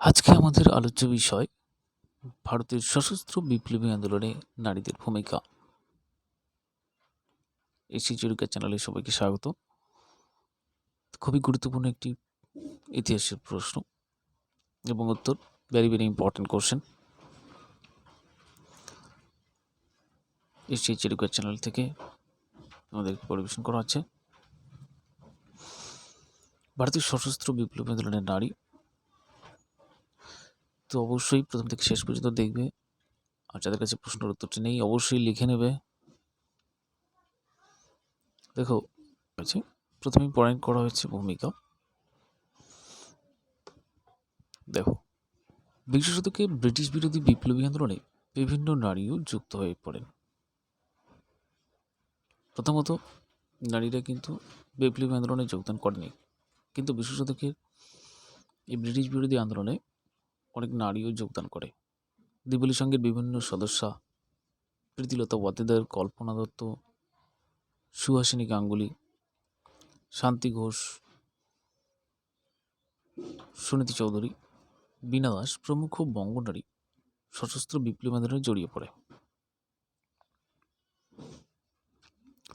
আজকে আমাদের আলোচ্য বিষয়, ভারতের সশস্ত্র বিপ্লবী আন্দোলনে নারীদের ভূমিকা। এসি চরিকা চ্যানেলে সবাইকে স্বাগত। খুবই গুরুত্বপূর্ণ একটি ইতিহাসের প্রশ্ন এবং উত্তর ভেরি ভেরি ইম্পর্টেন্ট কোশ্চেন এসি চরিকা চ্যানেল থেকে আমাদের পরিবেশন করা হচ্ছে। ভারতের সশস্ত্র বিপ্লবী আন্দোলনের নারী তো অবশ্যই প্রথম থেকে শেষ পর্যন্ত দেখবে। আর যাদের কাছে প্রশ্নের উত্তরটি নেই, অবশ্যই লিখে নেবে। দেখো, আছে। প্রথমে পয়েন্ট করা হয়েছে ভূমিকা। দেখো বিংশ শতকে ব্রিটিশ বিরোধী বিপ্লবী আন্দোলনে বিভিন্ন নারীও যুক্ত হয়ে পড়েন। প্রথমত, নারীরা কিন্তু বিপ্লবী আন্দোলনে যোগদান করেনি। কিন্তু বিংশ শতকের এই ব্রিটিশ বিরোধী আন্দোলনে অনেক নারীও যোগদান করে। দিবলী সংঘের বিভিন্ন সদস্যা, প্রীতিলতা ওয়াদ্দেদার কল্পনা দত্ত, সুহাসিনী গাঙ্গুলি, শান্তি ঘোষ, সুনীতি চৌধুরী, বীণা দাস প্রমুখ বঙ্গনারী সশস্ত্র বিপ্লবী আন্দোলনে জড়িয়ে পড়ে।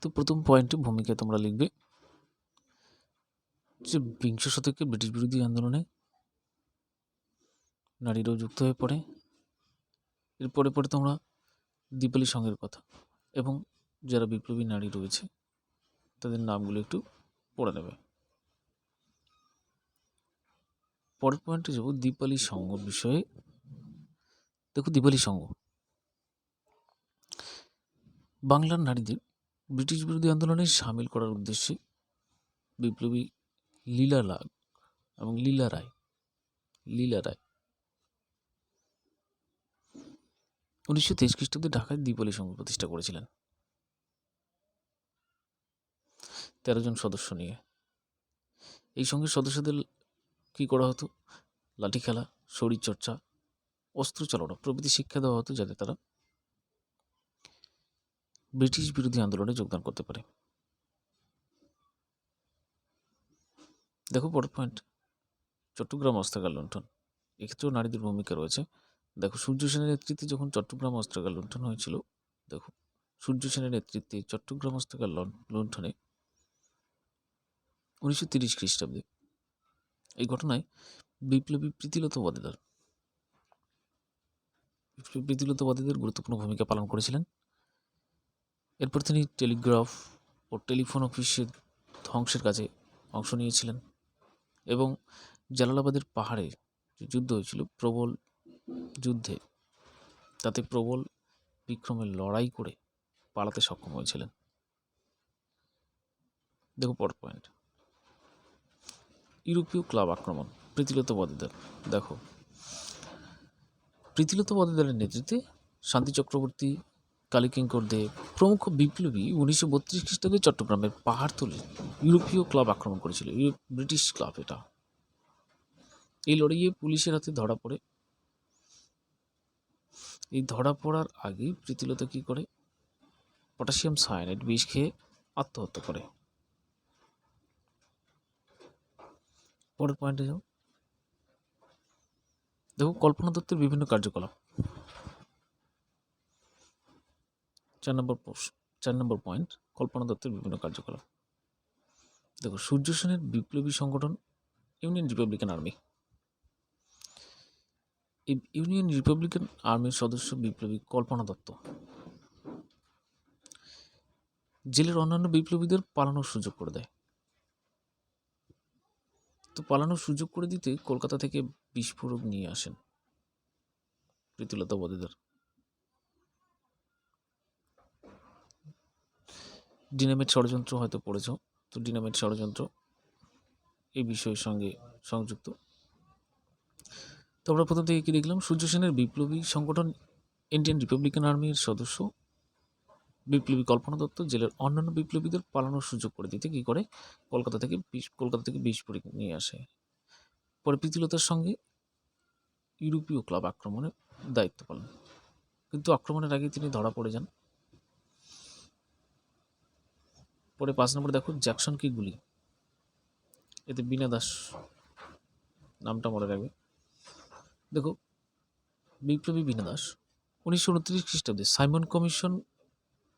তো প্রথম পয়েন্টে ভূমিকায় তোমরা লিখবে যে বিংশ শতকে ব্রিটিশ বিরোধী আন্দোলনে নারীরাও যুক্ত হয়ে পড়ে। এরপরে পরে তোমরা দীপালি সঙ্গের কথা এবং যারা বিপ্লবী নারী রয়েছে, তাদের নামগুলো একটু পড়ে নেবে। পরের পয়েন্টে যাব দীপালি সংঘ বিষয়ে। দেখো দীপালি সংঘ বাংলার নারীদের ব্রিটিশ বিরোধী আন্দোলনে সামিল করার উদ্দেশ্যে বিপ্লবী লীলা লাগ এবং লীলা রায় লীলা রায় উনিশশো তেইশ খ্রিস্টাব্দে ঢাকায় দ্বীপালি সংঘ প্রতিষ্ঠা করেছিলেন। তেরো জন সদস্য নিয়ে। এই সঙ্গের সদস্যদের কী করা হতো? লাঠি খেলা শরীরচর্চা অস্ত্র চালনা, প্রভৃতি শিক্ষা দেওয়া হতো যাতে তারা ব্রিটিশ বিরোধী আন্দোলনে যোগদান করতে পারে। দেখো বড় পয়েন্ট চট্টগ্রাম অস্ত্রাগার লুণ্ঠন। এক্ষেত্রেও নারীদের ভূমিকা রয়েছে। দেখো, সূর্য সেনের নেতৃত্বে যখন চট্টগ্রাম অস্ত্রাগার লুণ্ঠন হয়েছিল, দেখো, সূর্য সেনের নেতৃত্বে চট্টগ্রাম অস্ত্রাগার লুণ্ঠনে উনিশশো তিরিশ খ্রিস্টাব্দে এই ঘটনায় বিপ্লবী প্রীতিলত ওয়াদেদার বিপ্লবী প্রীতিলত ওয়াদেদার গুরুত্বপূর্ণ ভূমিকা পালন করেছিলেন। এরপর তিনি টেলিগ্রাফ ও টেলিফোন অফিসের ধ্বংসের কাজে অংশ নিয়েছিলেন এবং জালালাবাদের পাহাড়ে যে যুদ্ধ হয়েছিল, প্রবল যুদ্ধে তাতে প্রবল বিক্রমের লড়াই করে পালাতে সক্ষম হয়েছিলেন। দেখো পর পয়েন্ট ইউরোপীয় ক্লাব আক্রমণ প্রীতিলত বদেদার দেখো। প্রীতিলত বদেদারের নেতৃত্বে শান্তি চক্রবর্তী, কালীকিঙ্কর দেব প্রমুখ বিপ্লবী উনিশশো বত্রিশ খ্রিস্টাব্দে চট্টগ্রামের পাহাড়তলি ইউরোপীয় ক্লাব আক্রমণ করেছিল। ইউরোপ ব্রিটিশ ক্লাব এটা। এই লড়াইয়ে পুলিশের হাতে ধরা পড়ে এই ধরা পড়ার আগেই প্রীতিলতা কী করে? পটাশিয়াম সায়ানাইড বিষ খেয়ে আত্মহত্যা করে। পরের পয়েন্টে যাও। দেখো, কল্পনা দত্তের বিভিন্ন কার্যকলাপ। চার নম্বর চার নম্বর পয়েন্ট কল্পনা দত্তের বিভিন্ন কার্যকলাপ। দেখো, সূর্য সেনের বিপ্লবী সংগঠন, Union Republican Army. Union Republican আর্মির সদস্য বিপ্লবী কল্পনা দত্ত। জেলের অন্যান্য বিপ্লবীদের পালানোর সুযোগ করে দেয়। তো পালানোর সুযোগ করে দিতে কলকাতা থেকে বিস্ফোরক নিয়ে আসেন প্রীতিলতা বদেদার ডিনামেট ষড়যন্ত্র হয়তো পড়েছ, তো ডিনামেট ষড়যন্ত্র এই বিষয়ের সঙ্গে সংযুক্ত। তো আমরা প্রথম থেকে কী দেখলাম? সূর্য সেনের বিপ্লবী সংগঠন ইন্ডিয়ান রিপাবলিকান আর্মির সদস্য, বিপ্লবী কল্পনা দত্ত, জেলের অন্যান্য বিপ্লবীদের পালানোর সুযোগ করে দিতে কী করে? কলকাতা থেকে বিষ কলকাতা থেকে বিষ পরীক্ষা নিয়ে আসে। পরে প্রীতিলতার সঙ্গে ইউরোপীয় ক্লাব আক্রমণের দায়িত্ব পালন। কিন্তু আক্রমণের আগে তিনি ধরা পড়ে যান। পরে পাঁচ নম্বর দেখো জ্যাকসন কি গুলি। এতে বিনা দাস, নামটা মনে রাখবে। দেখো, বিপ্লবী বীণা দাস উনিশশো উনত্রিশ খ্রিস্টাব্দে সাইমন কমিশন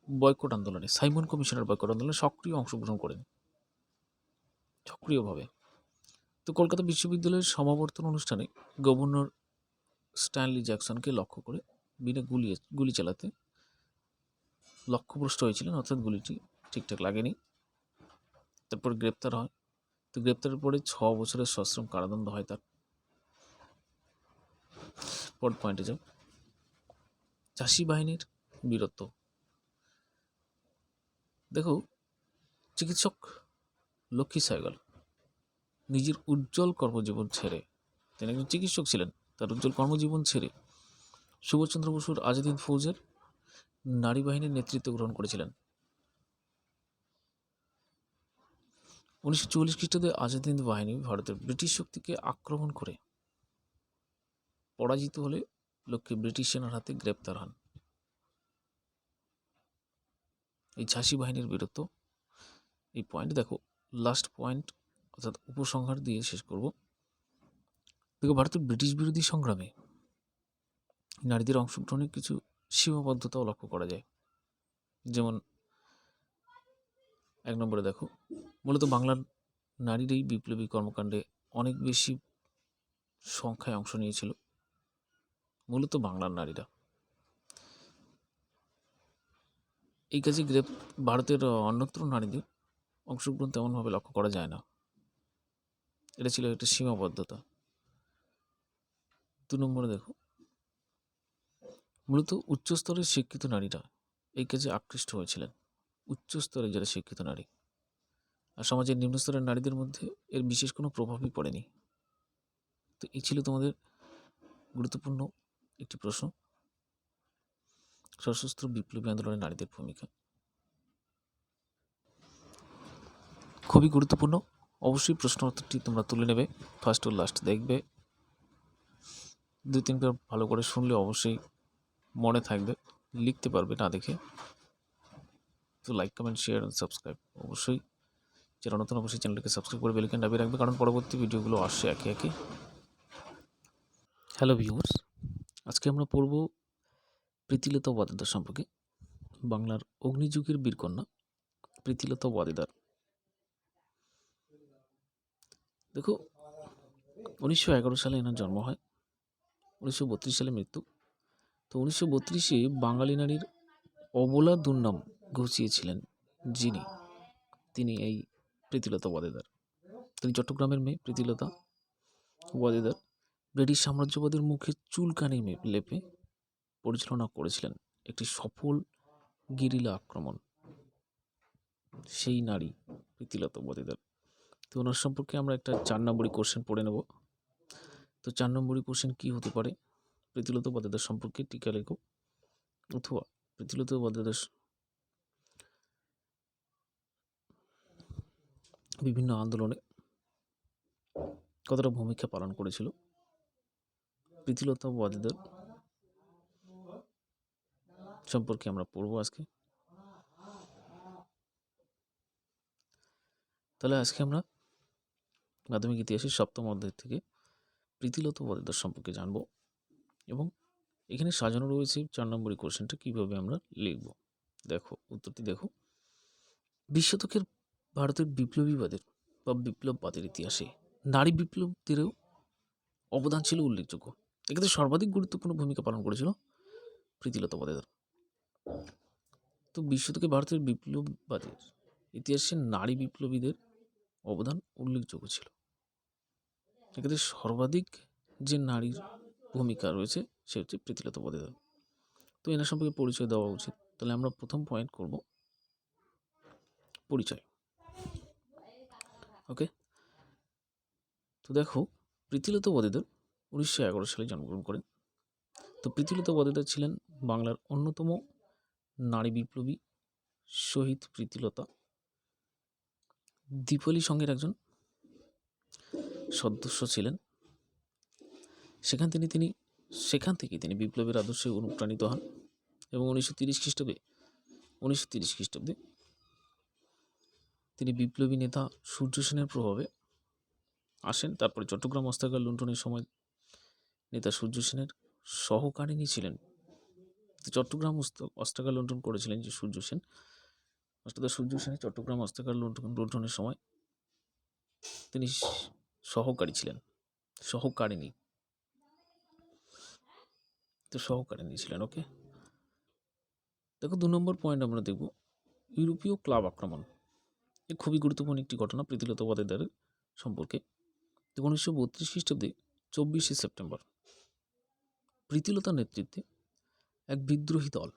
বয়কট আন্দোলনে, সাইমন কমিশনের বয়কট আন্দোলনে সক্রিয় অংশগ্রহণ করেন। সক্রিয়ভাবে। তো কলকাতা বিশ্ববিদ্যালয়ের সমাবর্তন অনুষ্ঠানে গভর্নর স্ট্যানলি জ্যাকসনকে লক্ষ্য করে বিনা গুলি গুলি চালাতে লক্ষ্যভ্রষ্ট হয়েছিলেন, অর্থাৎ গুলিটি ঠিকঠাক লাগেনি। তারপর গ্রেপ্তার হয়। তো গ্রেপ্তারের পরে ছ বছরের সশ্রম কারাদণ্ড হয় তার। পর পয়েন্টে যাও। চাষি বাহিনীর বীরত্ব। দেখো, চিকিৎসক লক্ষ্মী সাইগল, নিজের উজ্জ্বল কর্মজীবন ছেড়ে, তিনি একজন চিকিৎসক ছিলেন, তার উজ্জ্বল কর্মজীবন ছেড়ে সুভাষচন্দ্র বসুর আজাদিন ফৌজের নারী বাহিনীর নেতৃত্ব গ্রহণ করেছিলেন। উনিশশো চল্লিশ খ্রিস্টাব্দে আজাদ হিন্দ বাহিনী ভারতের ব্রিটিশ শক্তিকে আক্রমণ করে পরাজিত হলে লক্ষ্মী ব্রিটিশ সেনার হাতে গ্রেপ্তার হন। এই ঝাঁসি বাহিনীর বীরত্ব। এই পয়েন্ট দেখো লাস্ট পয়েন্ট অর্থাৎ উপসংহার দিয়ে শেষ করব। দেখো, ভারতের ব্রিটিশ বিরোধী সংগ্রামে নারীদের অংশগ্রহণের কিছু সীমাবদ্ধতাও লক্ষ্য করা যায়। যেমন, এক নম্বরে দেখো, মূলত বাংলার নারীরাই বিপ্লবী কর্মকাণ্ডে অনেক বেশি সংখ্যায় অংশ নিয়েছিল। মূলত বাংলার নারীরা। এই কাজে গ্রেপ, ভারতের অন্যত্র নারীদের অংশগ্রহণ তেমনভাবে লক্ষ্য করা যায় না। এটা ছিল একটা সীমাবদ্ধতা। দু নম্বরে দেখো। মূলত উচ্চস্তরের শিক্ষিত নারীরা এই কাজে আকৃষ্ট হয়েছিলেন। উচ্চস্তরে যারা শিক্ষিত নারী। আর সমাজের নিম্নস্তরের নারীদের মধ্যে এর বিশেষ কোনো প্রভাবই পড়েনি। তো এই ছিল তোমাদের গুরুত্বপূর্ণ একটি প্রশ্ন। সশস্ত্র বিপ্লবী আন্দোলনে নারীদের ভূমিকা। খুবই গুরুত্বপূর্ণ। অবশ্যই প্রশ্ন উত্তরটি তোমরা তুলে নেবে। ফার্স্ট ও লাস্ট দেখবে। দুই তিনবার ভালো করে শুনলে অবশ্যই মনে থাকবে। লিখতে পারবে না দেখে। তো like comment share and subscribe অবশ্যই যারা নতুন অবশ্যই চ্যানেলটিকে সাবস্ক্রাইব করে বেলিকেন দাবি রাখবে। কারণ পরবর্তী ভিডিওগুলো আসছে একে একে। হ্যালো ভিউয়ার্স আজকে আমরা পড়ব প্রীতিলতা ওয়াদেদার সম্পর্কে। বাংলার অগ্নিযুগের বীরকন্যা প্রীতিলতা ওয়াদেদার দেখো, উনিশশো এগারো সালে এনার জন্ম হয়, উনিশশো বত্রিশ সালে মৃত্যু। তো উনিশশো বত্রিশে বাঙালি নারীর অবলা দুর্নাম ঘুচিয়েছিলেন যিনি, তিনি এই প্রীতিলতা ওয়াদেদার তিনি চট্টগ্রামের মেয়ে প্রীতিলতা ওয়াদেদার ব্রিটিশ সাম্রাজ্যবাদের মুখে চুলকানি লেপে পরিচালনা করেছিলেন একটি সফল গেরিলা আক্রমণ। সেই নারী প্রীতিলতা ওয়াদেদার তো ওনার সম্পর্কে আমরা একটা চার নম্বরই কোশ্চেন পড়ে নেব। তো চার নম্বরই কোশ্চেন কী হতে পারে? প্রীতিলতা ওয়াদেদার সম্পর্কে টিকা লেখো। অথবা প্রীতিলতা ওয়াদেদার স- বিভিন্ন আন্দোলনে কতটা ভূমিকা পালন করেছিল? প্রীতিলতা ওয়াদেদার সম্পর্কে আমরা পড়ব আজকে। তাহলে আজকে আমরা মাধ্যমিক ইতিহাসের সপ্তম অধ্যায় থেকে প্রীতিলতা ওয়াদেদার সম্পর্কে জানব এবং এখানে সাজানো রয়েছে চার নম্বরের কোশ্চেনটা কীভাবে আমরা লিখব। দেখো, উত্তরটি দেখো। বিশ শতকের ভারতের বিপ্লবীবাদের বা বিপ্লববাদের ইতিহাসে নারী বিপ্লবদেরও অবদান ছিল উল্লেখযোগ্য। এক্ষেত্রে সর্বাধিক গুরুত্বপূর্ণ ভূমিকা পালন করেছিল প্রীতিলতা ওয়াদেদার তো বিশ শতকে ভারতের বিপ্লববাদের ইতিহাসে নারী বিপ্লবীদের অবদান উল্লেখযোগ্য ছিল। এক্ষেত্রে সর্বাধিক যে নারীর ভূমিকা রয়েছে, সে হচ্ছে প্রীতিলতা ওয়াদেদার তো এনার সম্পর্কে পরিচয় দেওয়া উচিত। তাহলে আমরা প্রথম পয়েন্ট করব পরিচয়। ওকে তো দেখো, প্রীতিলতা ওয়াদেদার উনিশশো এগারো সালে জন্মগ্রহণ করেন। তো প্রীতিলতা ওয়াদেদার ছিলেন বাংলার অন্যতম নারী বিপ্লবী শহীদ প্রীতিলতা। দীপালি সঙ্গের একজন সদস্য ছিলেন। সেখান তিনি তিনি, সেখান থেকে তিনি বিপ্লবের আদর্শে অনুপ্রাণিত হন এবং উনিশশো তিরিশ খ্রিস্টাব্দে, উনিশশো তিরিশ খ্রিস্টাব্দে তিনি বিপ্লবী নেতা সূর্য সেনের প্রভাবে আসেন। তারপরে চট্টগ্রাম অস্ত্রাগার লুণ্ঠনের সময় নেতা সূর্য সেনের সহকারিণী ছিলেন। চট্টগ্রাম অস্ত- অস্ত্রাগার লুণ্ঠন করেছিলেন যে সূর্য সেন। অর্থাৎ সূর্য সেনের চট্টগ্রাম অস্ত্রাগার লুণ্ঠন, লুণ্ঠনের সময় তিনি সহকারী ছিলেন, সহকারিণী। তো সহকারিণী ছিলেন, ওকে? দেখো দু নম্বর পয়েন্ট আমরা দেখব, ইউরোপীয় ক্লাব আক্রমণ। এ খুবই গুরুত্বপূর্ণ একটি ঘটনা প্রীতিলতা ওয়াদেদারের সম্পর্কে। উনিশশো বত্রিশ খ্রিস্টাব্দে চব্বিশে সেপ্টেম্বর প্রীতিলতার নেতৃত্বে এক বিদ্রোহী দল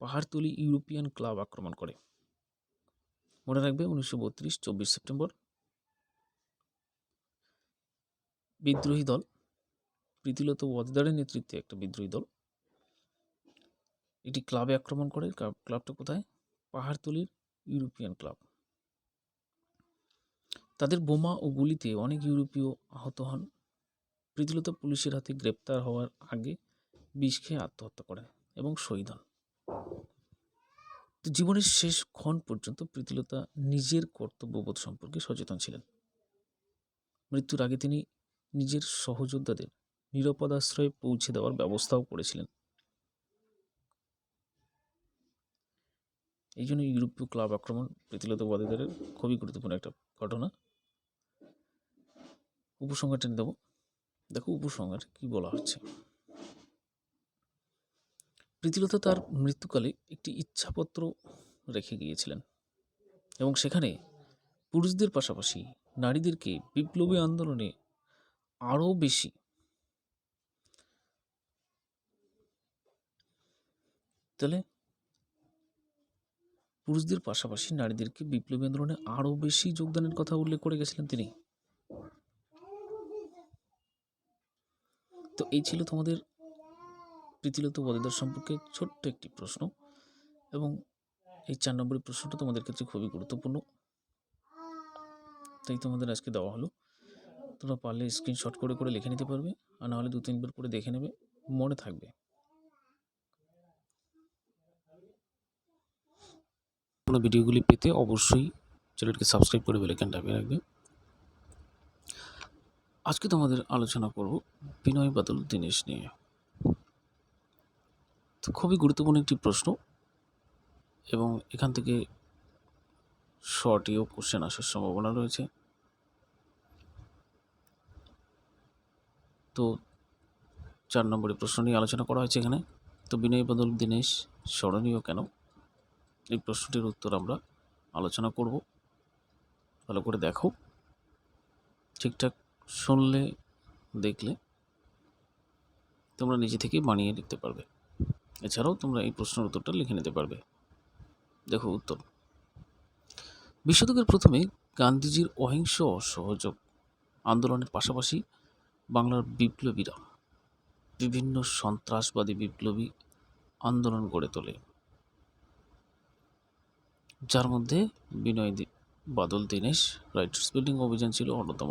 পাহাড়তলি ইউরোপিয়ান ক্লাব আক্রমণ করে। মনে রাখবে উনিশশো বত্রিশ চব্বিশ সেপ্টেম্বর। বিদ্রোহী দল প্রীতিলতা ওয়াদেদারের নেতৃত্বে একটা বিদ্রোহী দল। এটি ক্লাবে আক্রমণ করে। ক্লাবটা কোথায়? পাহাড়তলির ইউরোপিয়ান ক্লাব। তাদের বোমা ও গুলিতে অনেক ইউরোপীয় আহত হন। প্রীতিলতা পুলিশের হাতে গ্রেপ্তার হওয়ার আগে বিষ খেয়ে আত্মহত্যা করেন এবং শহীদ হন। জীবনের শেষ ক্ষণ পর্যন্ত প্রীতিলতা নিজের কর্তব্যবোধ সম্পর্কে সচেতন ছিলেন। মৃত্যুর আগে তিনি নিজের সহযোদ্ধাদের নিরাপদ আশ্রয়ে পৌঁছে দেওয়ার ব্যবস্থাও করেছিলেন। এই জন্য ইউরোপীয় ক্লাব আক্রমণ প্রীতিলতা ওয়াদেদারের খুবই গুরুত্বপূর্ণ একটা ঘটনা। উপসংহার টেনে দেবো। দেখো উপসংহার কি বলা হচ্ছে? প্রীতিলতা তার মৃত্যুকালে একটি ইচ্ছাপত্র রেখে গিয়েছিলেন এবং সেখানে পুরুষদের পাশাপাশি নারীদেরকে বিপ্লবী আন্দোলনে আরও বেশি তাহলে পুরুষদের পাশাপাশি নারীদেরকে বিপ্লবী আন্দোলনে আরও বেশি যোগদানের কথা উল্লেখ করে গেছিলেন তিনি। তো এই ছিল তোমাদের প্রীতিলত ওয়াদেদার সম্পর্কে ছোট্ট একটি প্রশ্ন এবং এই চার নম্বরের প্রশ্নটা তোমাদের ক্ষেত্রে খুবই গুরুত্বপূর্ণ। তাই তোমাদের আজকে দেওয়া হলো। তোমরা পারলে স্ক্রিনশট করে করে লিখে নিতে পারবে আর নাহলে দু তিনবার করে দেখে নেবে, মনে থাকবে। কোনো ভিডিওগুলি পেতে অবশ্যই চ্যানেলকে সাবস্ক্রাইব করে বেলাইকান দাবিয়ে রাখবে। আজকে তোমাদের আলোচনা করব বিনয় বাদল দীনেশ নিয়ে। তো খুবই গুরুত্বপূর্ণ একটি প্রশ্ন এবং এখান থেকে শর্টেও কোশ্চেন আসার সম্ভাবনা রয়েছে। তো চার নম্বরের প্রশ্ন নিয়ে আলোচনা করা হয়েছে এখানে। তো বিনয় বাদল দীনেশ, স্মরণীয় কেন? এই প্রশ্নটির উত্তর আমরা আলোচনা করব। ভালো করে দেখো। ঠিকঠাক শুনলে, দেখলে তোমরা নিজে থেকেই বানিয়ে লিখতে পারবে। এছাড়াও তোমরা এই প্রশ্নের উত্তরটা লিখে নিতে পারবে। দেখো উত্তর। বিশ শতকের প্রথমে গান্ধীজির অহিংস অসহযোগ আন্দোলনের পাশাপাশি বাংলার বিপ্লবীরা বিভিন্ন সন্ত্রাসবাদী বিপ্লবী আন্দোলন গড়ে তোলে, যার মধ্যে বিনয় বাদল দীনেশ, রাইটার্স বিল্ডিং অভিযান ছিল অন্যতম।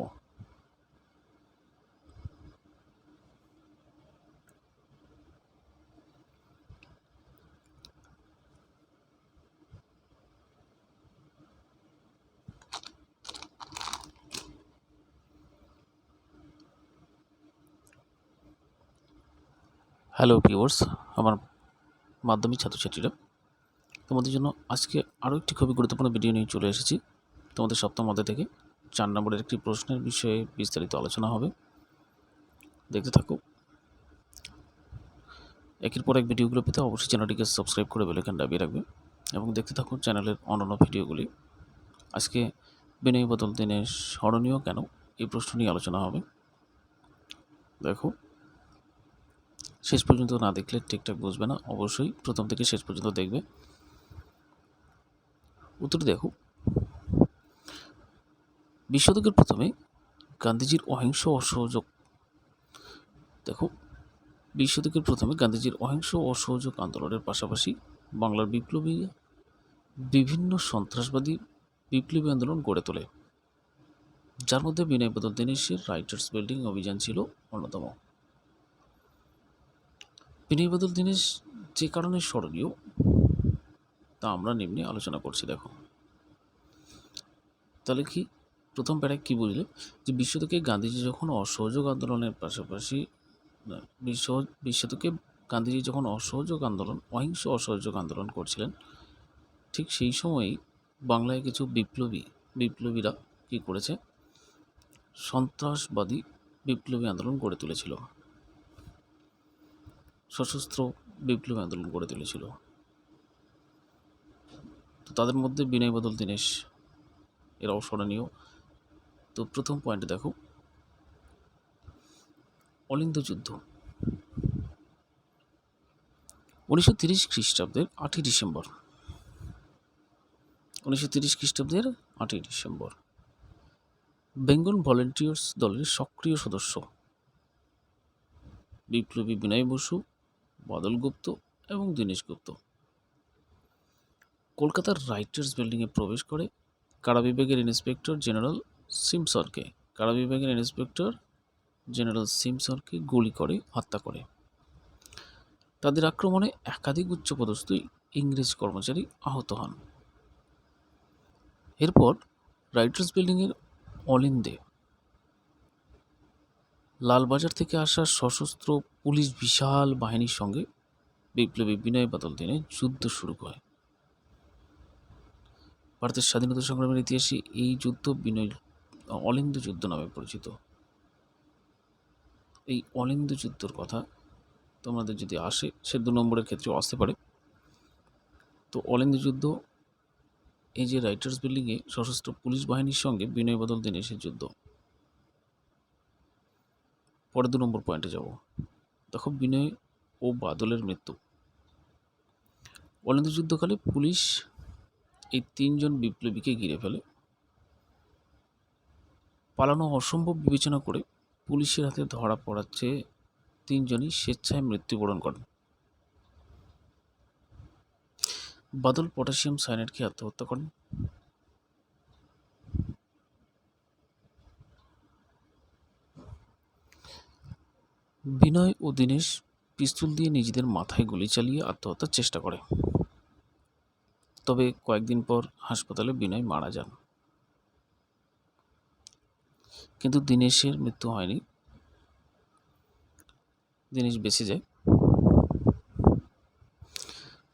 হ্যালো ভিউয়ার্স আমার মাধ্যমিক ছাত্রছাত্রীরা, তোমাদের জন্য আজকে আরও একটি খুবই গুরুত্বপূর্ণ ভিডিও নিয়ে চলে এসেছি। তোমাদের সপ্তম মধ্যে থেকে চার নম্বরের একটি প্রশ্নের বিষয়ে বিস্তারিত আলোচনা হবে। দেখতে থাকো। একের পর এক ভিডিওগুলো পেতে অবশ্যই চ্যানেলটিকে সাবস্ক্রাইব করে বেলাইকান দাবিয়ে রাখবে এবং দেখতে থাকুন চ্যানেলের অন্যান্য ভিডিওগুলি আজকে বিনয় বদল দিনের স্মরণীয় কেন? এই প্রশ্ন নিয়ে আলোচনা হবে। দেখো। শেষ পর্যন্ত না দেখলে ঠিকঠাক বুঝবে না। অবশ্যই প্রথম থেকে শেষ পর্যন্ত দেখবে। উত্তর দেখো। বিশ শতকের প্রথমে গান্ধীজির অহিংস অসহযোগ দেখো। বিশ শতকের প্রথমে গান্ধীজির অহিংস অসহযোগ আন্দোলনের পাশাপাশি বাংলার বিপ্লবী বিভিন্ন সন্ত্রাসবাদী বিপ্লবী আন্দোলন গড়ে তোলে। যার মধ্যে বিনয় বদল দীনেশের রাইটার্স বিল্ডিং অভিযান ছিল অন্যতম। বিনয় বদল দীনেশ যে কারণে স্মরণীয়, তা আমরা নিম্নে আলোচনা করছি, দেখো। তাহলে কি? প্রথম প্যারায় কী বুঝলে যে বিশ্ব থেকে গান্ধীজি যখন অসহযোগ আন্দোলনের পাশাপাশি বিশ্ব বিশ্ব থেকে গান্ধীজি যখন অসহযোগ আন্দোলন, অহিংস অসহযোগ আন্দোলন করছিলেন, ঠিক সেই সময়ই বাংলায় কিছু বিপ্লবী, বিপ্লবীরা কী করেছে? সন্ত্রাসবাদী বিপ্লবী আন্দোলন গড়ে তুলেছিল। সশস্ত্র বিপ্লবী আন্দোলন গড়ে তুলেছিল। তো তাদের মধ্যে বিনয় বদল, দীনেশ, এরাও স্মরণীয়। তো প্রথম পয়েন্টে দেখো, অলিন্দ যুদ্ধ। উনিশশো তিরিশ খ্রিস্টাব্দের আটই ডিসেম্বর। উনিশশো তিরিশ খ্রিস্টাব্দের আটই ডিসেম্বর। বেঙ্গল ভলেন্টিয়ার্স দলের সক্রিয় সদস্য। বিপ্লবী বিনয় বসু বাদল গুপ্ত এবং দীনেশ গুপ্ত। কলকাতার রাইটার্স বিল্ডিংয়ে প্রবেশ করে কারা বিভাগের ইন্সপেক্টর জেনারেল সিমসনকে, কারা বিভাগের ইন্সপেক্টর জেনারেল সিমসনকে গুলি করে, হত্যা করে। তাদের আক্রমণে একাধিক উচ্চপদস্থ ইংরেজ কর্মচারী আহত হন। এরপর রাইটার্স বিল্ডিংয়ের অলিন্দে লালবাজার থেকে আসা সশস্ত্র পুলিশ বিশাল বাহিনীর সঙ্গে বিপ্লবী বিনয় বাদল দিনে যুদ্ধ শুরু হয় ভারতের স্বাধীনতা সংগ্রামের ইতিহাসে এই যুদ্ধ বিনয়, অলিন্দ যুদ্ধ নামে পরিচিত। এই অলিন্দ যুদ্ধর কথা তোমাদের যদি আসে, সে দু নম্বরের ক্ষেত্রেও আসতে পারে। তো অলিন্দ যুদ্ধ, এই যে রাইটার্স বিল্ডিংয়ে সশস্ত্র পুলিশ বাহিনীর সঙ্গে বিনয় বদল সে যুদ্ধ। পরে দু নম্বর পয়েন্টে যাব। দেখো বিনয় ও বাদলের মৃত্যু। অলিন্দ যুদ্ধকালে পুলিশ এই তিনজন বিপ্লবীকে ঘিরে ফেলে। পালানো অসম্ভব বিবেচনা করে পুলিশের হাতে ধরা পড়ার চেয়ে তিনজনই স্বেচ্ছায় মৃত্যুবরণ করেন। বাদল পটাশিয়াম সায়ানাইড খেয়ে আত্মহত্যা করেন। বিনয় ও দীনেশ পিস্তল দিয়ে নিজেদের মাথায় গুলি চালিয়ে আত্মহত্যার চেষ্টা করে। তবে কয়েকদিন পর হাসপাতালে বিনয় মারা যান। কিন্তু দীনেশের মৃত্যু হয়নি। দীনেশ বেঁচে যায়।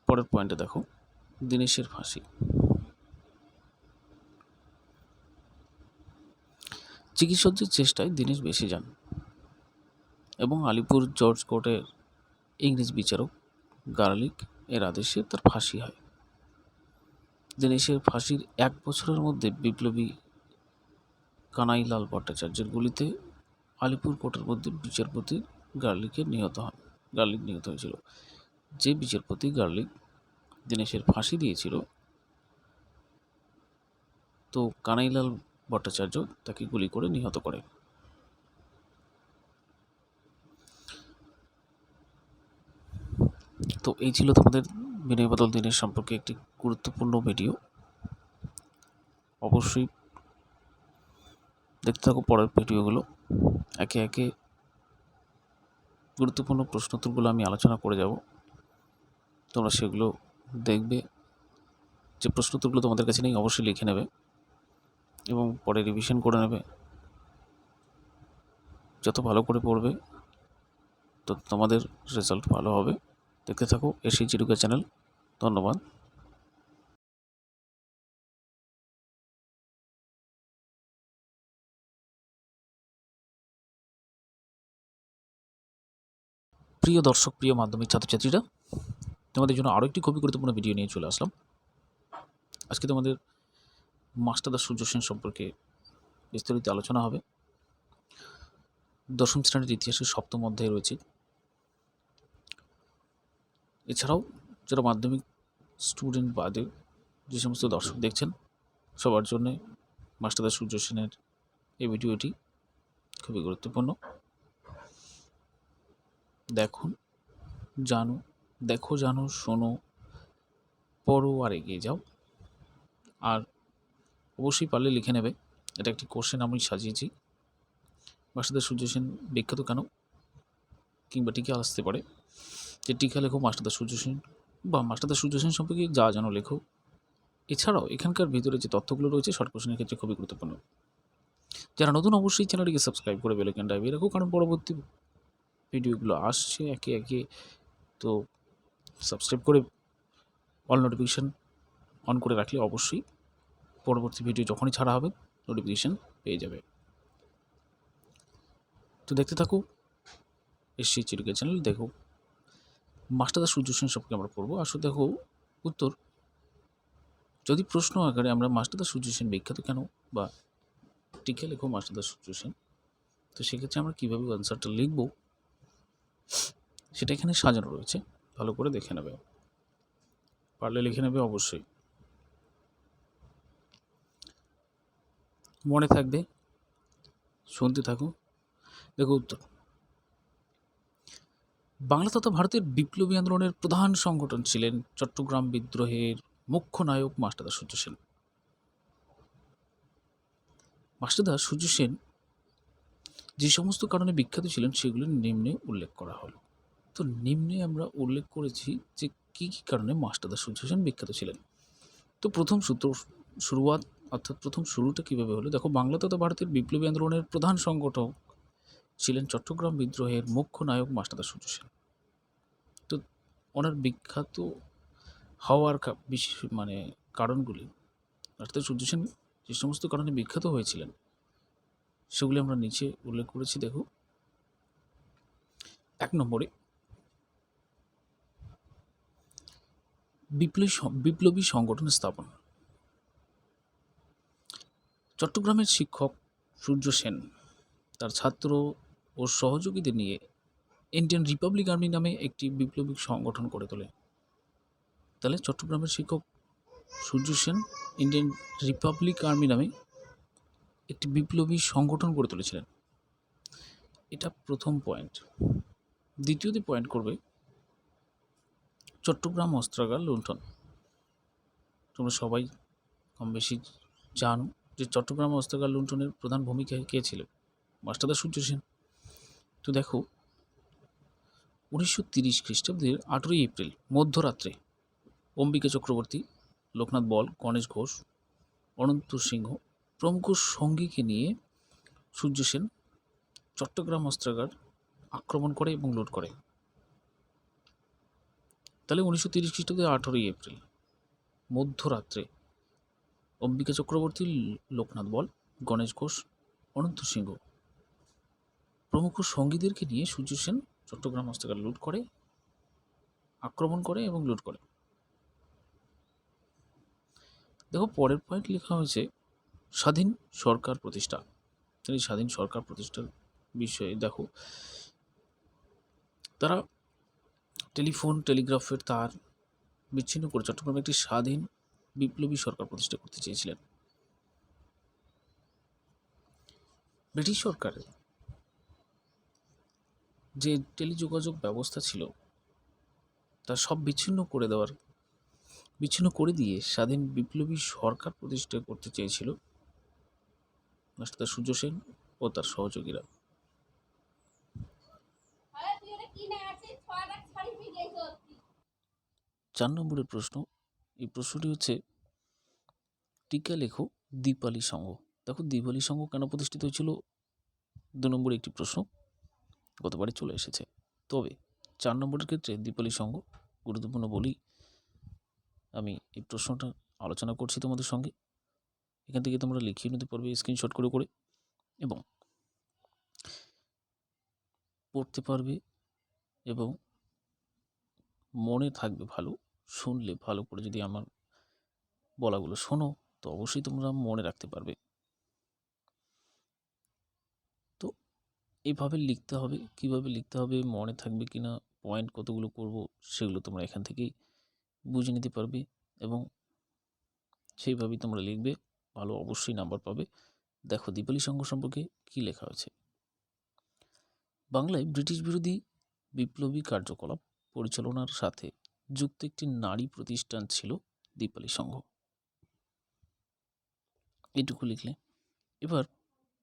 পরের পয়েন্টে দেখো, দীনেশের ফাঁসি। চিকিৎসকদের চেষ্টায় দীনেশ বেঁচে যান। এবং আলিপুর জর্জ কোর্টের ইংরেজ বিচারক গার্লিক এর আদেশে তার ফাঁসি হয়। দিনেশের ফাঁসির এক বছরের মধ্যে বিপ্লবী কানাইলাল ভট্টাচার্যের গুলিতে আলিপুর কোর্টের মধ্যে বিচারপতি গার্লিকের নিহত হন, গার্লিক নিহত হয়েছিল। যে বিচারপতি গার্লিক দিনেশের ফাঁসি দিয়েছিল, তো কানাইলাল ভট্টাচার্য তাকে গুলি করে নিহত করে তো এই ছিল তোমাদের বিনয় বদল দিনের সম্পর্কে একটি গুরুত্বপূর্ণ ভিডিও। অবশ্যই দেখতে থাকো পরের ভিডিওগুলো। একে একে গুরুত্বপূর্ণ প্রশ্নোত্তরগুলো আমি আলোচনা করে যাব। তোমরা সেগুলো দেখবে। যে প্রশ্নোত্তরগুলো তোমাদের কাছে নেই, অবশ্যই লিখে নেবে এবং পরে রিভিশন করে নেবে। যত ভালো করে পড়বে, তত তোমাদের রেজাল্ট ভালো হবে। দেখতে থাকো এসি চিরুকা চ্যানেল। ধন্যবাদ। প্রিয় দর্শক, প্রিয় মাধ্যমিক ছাত্রছাত্রীরা, তোমাদের জন্য আরও একটি খুবই গুরুত্বপূর্ণ ভিডিও নিয়ে চলে আসলাম। আজকে তোমাদের মাস্টারদা সূর্য সেন সম্পর্কে বিস্তারিত আলোচনা হবে। দশম শ্রেণির ইতিহাসের সপ্তম অধ্যায়ে রয়েছে এছাড়াও যারা মাধ্যমিক স্টুডেন্ট বাদে যে সমস্ত দর্শক দেখছেন, সবার জন্যে মাস্টারদা সূর্য সেনের এই ভিডিওটি খুবই গুরুত্বপূর্ণ। দেখুন, জানো, দেখো, জানো, শোনো, পড়ো আর এগিয়ে যাও। আর অবশ্যই পারলে লিখে নেবে, এটা একটি কোশ্চেন আমি সাজিয়েছি। মাস্টারদা সূর্য সেন বিখ্যাত কেন? কিংবা টিকা আসতে পারে? যে টিকা লেখো মাস্টারদা সূর্য সেন বা মাস্টারদা সূর্য সেন সম্পর্কে যা জানো লেখো এছাড়াও এখানকার ভিতরে যে তথ্যগুলো রয়েছে শর্ট কোশ্চেনের ক্ষেত্রে খুবই গুরুত্বপূর্ণ। যারা নতুন অবশ্যই চ্যানেলটিকে সাবস্ক্রাইব করে বেলাইকন ডাইভে রাখো, কারণ পরবর্তী ভিডিওগুলো আসছে একে একে। তো সাবস্ক্রাইব করে অল নোটিফিকেশান অন করে রাখলে অবশ্যই পরবর্তী ভিডিও যখনই ছাড়া হবে নোটিফিকেশান পেয়ে যাবে। তো দেখতে থাকো, এসছি চিরুকে চ্যানেল দেখো মাস্টারদা সূর্য সেন সম্পর্কে আমরা পড়ব। আসলে দেখো উত্তর। যদি প্রশ্ন আকারে আমরা মাস্টারদা সূর্য সেন বিখ্যাত কেন বা টিকে লেখো মাস্টারদা সূর্য সেন, তো সেক্ষেত্রে আমরা কীভাবে অ্যান্সারটা লিখব, সেটা এখানে সাজানো রয়েছে। ভালো করে দেখে নেবে। পারলে লিখে নেবে অবশ্যই। মনে থাকবে, শুনতে থাকো। দেখো উত্তর। বাংলা তথা ভারতের বিপ্লবী আন্দোলনের প্রধান সংগঠন ছিলেন চট্টগ্রাম বিদ্রোহের মুখ্য নায়ক মাস্টারদা সূর্য সেন। মাস্টারদা সূর্য সেন যে সমস্ত কারণে বিখ্যাত ছিলেন, সেগুলি নিম্নে উল্লেখ করা হলো। তো নিম্নে আমরা উল্লেখ করেছি যে কী কী কারণে মাস্টারদা সূর্য সেন বিখ্যাত ছিলেন। তো প্রথম সূত্র শুরুয়াত অর্থাৎ প্রথম শুরুটা কীভাবে হলো? দেখো, বাংলা তথা ভারতের বিপ্লবী আন্দোলনের প্রধান সংগঠক ছিলেন চট্টগ্রাম বিদ্রোহের মুখ্য নায়ক মাস্টারদা সূর্য সেন। তো ওনার বিখ্যাত হওয়ার বিশেষ মানে কারণগুলি অর্থাৎ সূর্য সেন যে সমস্ত কারণে বিখ্যাত হয়েছিলেন, সেগুলি আমরা নিচে উল্লেখ করেছি দেখো এক নম্বরে, বিপ্লবী বিপ্লবী সংগঠন স্থাপন। চট্টগ্রামের শিক্ষক সূর্য সেন, তার ছাত্র ও সহযোগীদের নিয়ে ইন্ডিয়ান রিপাবলিক আর্মি নামে একটি বিপ্লবী সংগঠন করে তোলে। তাহলে চট্টগ্রামের শিক্ষক Surya Sen Indian Republic Army নামে একটি বিপ্লবী সংগঠন গড়ে তুলেছিলেন। এটা প্রথম পয়েন্ট। দ্বিতীয়টি পয়েন্ট করবে চট্টগ্রাম অস্ত্রাগার লুণ্ঠন। তোমরা সবাই কম বেশি জানো যে চট্টগ্রাম অস্ত্রাগার লুণ্ঠনের প্রধান ভূমিকা কে ছিল? মাস্টারদা সূর্য সেন। তো দেখো, উনিশশো তিরিশ খ্রিস্টাব্দের আঠেরোই এপ্রিল, মধ্যরাত্রে অম্বিকা চক্রবর্তী, লোকনাথ বল, গণেশ ঘোষ, অনন্ত সিংহ প্রমুখ সঙ্গীকে নিয়ে সূর্য সেন চট্টগ্রাম অস্ত্রাগার আক্রমণ করে এবং লুট করে। তাহলে উনিশশো তিরিশ খ্রিস্টাব্দে আঠেরোই এপ্রিল, মধ্যরাত্রে অম্বিকা চক্রবর্তী, লোকনাথ বল, গণেশ ঘোষ, অনন্ত সিংহ প্রমুখ সঙ্গীদেরকে নিয়ে সূর্য সেন চট্টগ্রাম অস্ত্রাগার লুট করে, আক্রমণ করে এবং লুট করে। দেখো, পরের পয়েন্ট লেখা হয়েছে, স্বাধীন সরকার প্রতিষ্ঠা। তিনি স্বাধীন সরকার প্রতিষ্ঠার বিষয়ে দেখো, তারা টেলিফোন, টেলিগ্রাফের তার বিচ্ছিন্ন করে চট্টগ্রামে একটি স্বাধীন বিপ্লবী সরকার প্রতিষ্ঠা করতে চেয়েছিলেন। ব্রিটিশ সরকারের যে টেলিযোগাযোগ ব্যবস্থা ছিল, তা সব বিচ্ছিন্ন করে দেওয়ার, বিচ্ছিন্ন করে দিয়ে স্বাধীন বিপ্লবী সরকার প্রতিষ্ঠা করতে চেয়েছিল সূর্য সেন ও তার সহযোগীরা। চার নম্বরের প্রশ্ন, এই প্রশ্নটি হচ্ছে, টিকা লেখো দীপালি সংঘ। দেখো দীপালি সংঘ কেন প্রতিষ্ঠিত হয়েছিল? দু নম্বরে একটি প্রশ্ন গতবারে চলে এসেছে। তবে চার নম্বরের ক্ষেত্রে দীপালি সঙ্গ গুরুত্বপূর্ণ বলি আমি এই প্রশ্নটা আলোচনা করছি তোমাদের সঙ্গে। এখান থেকে তোমরা লিখিয়ে নিতে পারবে স্ক্রিনশট করে করে এবং পড়তে পারবে এবং মনে থাকবে ভালো, শুনলে ভালো করে যদি আমার বলাগুলো শোনো, তো অবশ্যই তোমরা মনে রাখতে পারবে তো এইভাবে লিখতে হবে, কীভাবে লিখতে হবে, মনে থাকবে কি না পয়েন্ট কতগুলো করব, সেগুলো তোমরা এখান থেকেই বুঝে নিতে পারবে এবং সেইভাবেই তোমরা লিখবে। ভালো অবশ্যই নাম্বার পাবে। দেখো দীপালি সংঘ সম্পর্কে কী লেখা হয়েছে বাংলায় ব্রিটিশ বিরোধী বিপ্লবী কার্যকলাপ পরিচালনার সাথে যুক্ত একটি নারী প্রতিষ্ঠান ছিল দীপালি সংঘ। এটুকু লিখলে। এবার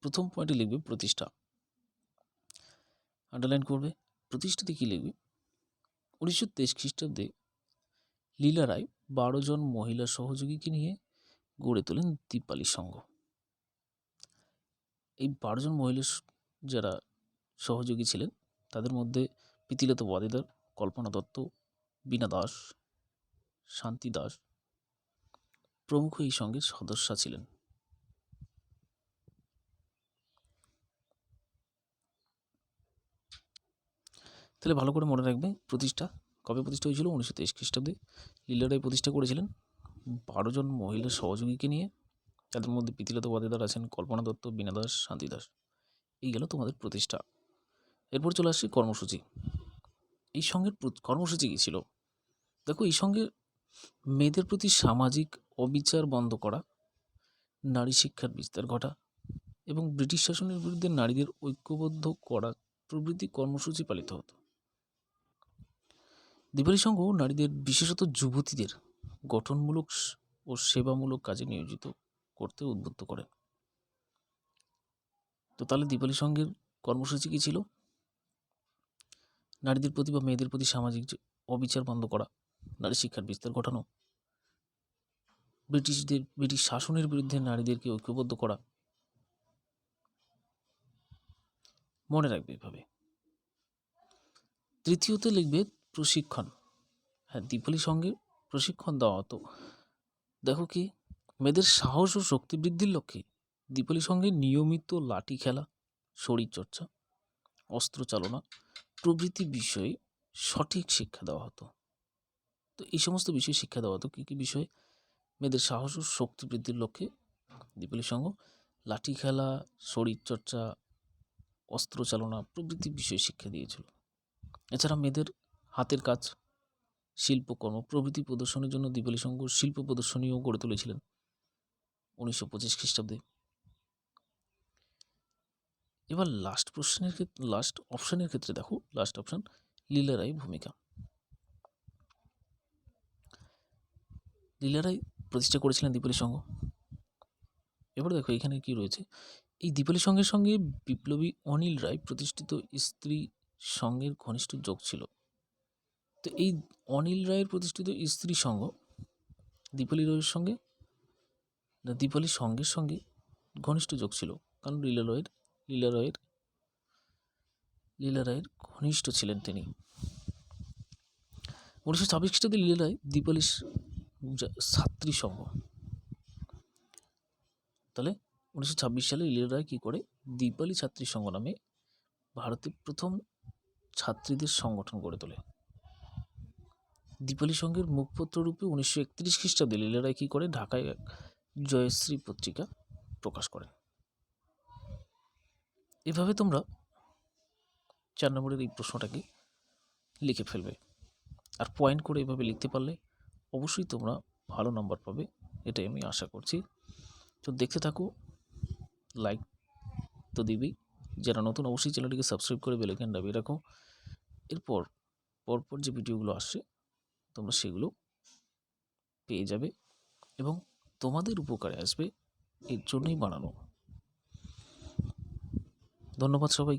প্রথম পয়েন্টে লিখবে প্রতিষ্ঠা। আন্ডারলাইন করবে, প্রতিষ্ঠাতে কী লিখবে? উনিশশো তেইশ খ্রিস্টাব্দে লীলা রায় বারো জন মহিলা সহযোগীকে নিয়ে গড়ে তোলেন দীপালি সংঘ। এই বারো জন মহিলা যারা সহযোগী ছিলেন, তাদের মধ্যে প্রীতিলতা ওয়াদেদার, কল্পনা দত্ত, বীণা দাস, শান্তি দাস প্রমুখ এই সঙ্গের সদস্যা ছিলেন। তাহলে ভালো করে মনে রাখবে প্রতিষ্ঠা। কবে প্রতিষ্ঠা হয়েছিল? উনিশশো তেইশ খ্রিস্টাব্দে। লীলারাই প্রতিষ্ঠা করেছিলেন। বারো জন মহিলা সহযোগীকে নিয়ে। তাদের মধ্যে প্রীতিলতা ওয়াদেদার আছেন কল্পনা দত্ত, বীণা দাস, শান্তি দাস। এই গেল তোমাদের প্রতিষ্ঠা। এরপর চলে আসছি কর্মসূচি। এই সঙ্গের প্র- কর্মসূচি কী ছিল? দেখো, এই সঙ্গে মেয়েদের প্রতি সামাজিক অবিচার বন্ধ করা, নারী শিক্ষার বিস্তার ঘটা এবং ব্রিটিশ শাসনের বিরুদ্ধে নারীদের ঐক্যবদ্ধ করা প্রভৃতি কর্মসূচি পালিত হতো। দিবালী সংঘ নারীদের, বিশেষত যুবতীদের, গঠনমূলক ও সেবামূলক কাজে নিয়োজিত করতে উদ্বুদ্ধ করে তো তাহলে দীপালি সংঘের কর্মসূচি কী ছিল? নারীদের প্রতি বা মেয়েদের প্রতি সামাজিক অবিচার বন্ধ করা, নারী শিক্ষার বিস্তার ঘটানো, ব্রিটিশদের, ব্রিটিশ শাসনের বিরুদ্ধে নারীদেরকে ঐক্যবদ্ধ করা, মনে রাখবে এভাবে। তৃতীয়তে লিখবে প্রশিক্ষণ। হ্যাঁ দীপালি সঙ্গে প্রশিক্ষণ দেওয়া হতো। দেখো কি, মেয়েদের সাহস ও শক্তি বৃদ্ধির লক্ষ্যে দীপালি সঙ্গে নিয়মিত লাঠি খেলা, শরীরচর্চা, অস্ত্র চালনা প্রভৃতি বিষয়ে সঠিক শিক্ষা দেওয়া হতো। তো এই সমস্ত বিষয়ে শিক্ষা দেওয়া হতো কী কী বিষয়ে? মেয়েদের সাহস ও শক্তি বৃদ্ধির লক্ষ্যে দীপালি সঙ্গ লাঠি খেলা, শরীরচর্চা, অস্ত্র চালনা প্রভৃতি বিষয়ে শিক্ষা দিয়েছিল। এছাড়া মেয়েদের হাতের কাজ শিল্পকর্ম প্রভৃতি প্রদর্শনের জন্য দীপালি সংঘ শিল্প প্রদর্শনীও গড়ে তুলেছিলেন উনিশশো পঁচিশ খ্রিস্টাব্দে। এবার লাস্ট প্রশ্নের ক্ষেত্রে লাস্ট অপশানের ক্ষেত্রে দেখো লাস্ট অপশান লীলা রায় ভূমিকা। লীলা রায় প্রতিষ্ঠা করেছিলেন দীপালি সংঘ এবার দেখো এখানে কি রয়েছে, এই দীপালি সংঘের সঙ্গে বিপ্লবী অনিল রায় প্রতিষ্ঠিত স্ত্রী সংঘের ঘনিষ্ঠ যোগ ছিল। তো এই অনিল রায়ের প্রতিষ্ঠিত স্ত্রী সংঘ দীপালি রয়ের সঙ্গে না দীপালি সংঘের সঙ্গে ঘনিষ্ঠ যোগ ছিল, কারণ লীলা রয়ের লীলা রয়ের, লীলা রায়ের ঘনিষ্ঠ ছিলেন তিনি। উনিশশো ছাব্বিশ খ্রিস্টাব্দে লীলা রায় দীপালি স- যা- ছাত্রী সংঘ তাহলে উনিশশো ছাব্বিশ সালে লীলা রায় কী করে দীপালি ছাত্রী সংঘ নামে ভারতের প্রথম ছাত্রীদের সংগঠন গড়ে তোলে? দীপালি সংঘের মুখপত্র রূপে উনিশশো একত্রিশ খ্রিস্টাব্দে লীলা রায় কী করে ঢাকায় এক জয়শ্রী পত্রিকা প্রকাশ করেন? এভাবে তোমরা চার নম্বরের এই প্রশ্নটাকে লিখে ফেলবে। আর পয়েন্ট করে এভাবে লিখতে পারলে অবশ্যই তোমরা ভালো নম্বর পাবে, এটাই আমি আশা করছি। তো দেখতে থাকো লাইক তো দিবি যারা নতুন অবশ্যই চ্যানেলটিকে সাবস্ক্রাইব করে বেলাইকান দাবিয়ে রাখো। এরপর, পরপর যে ভিডিওগুলো আসছে তোমরা সেগুলো পেয়ে যাবে এবং তোমাদের উপকারে আসবে এর জন্যই বানানো। ধন্যবাদ সবাই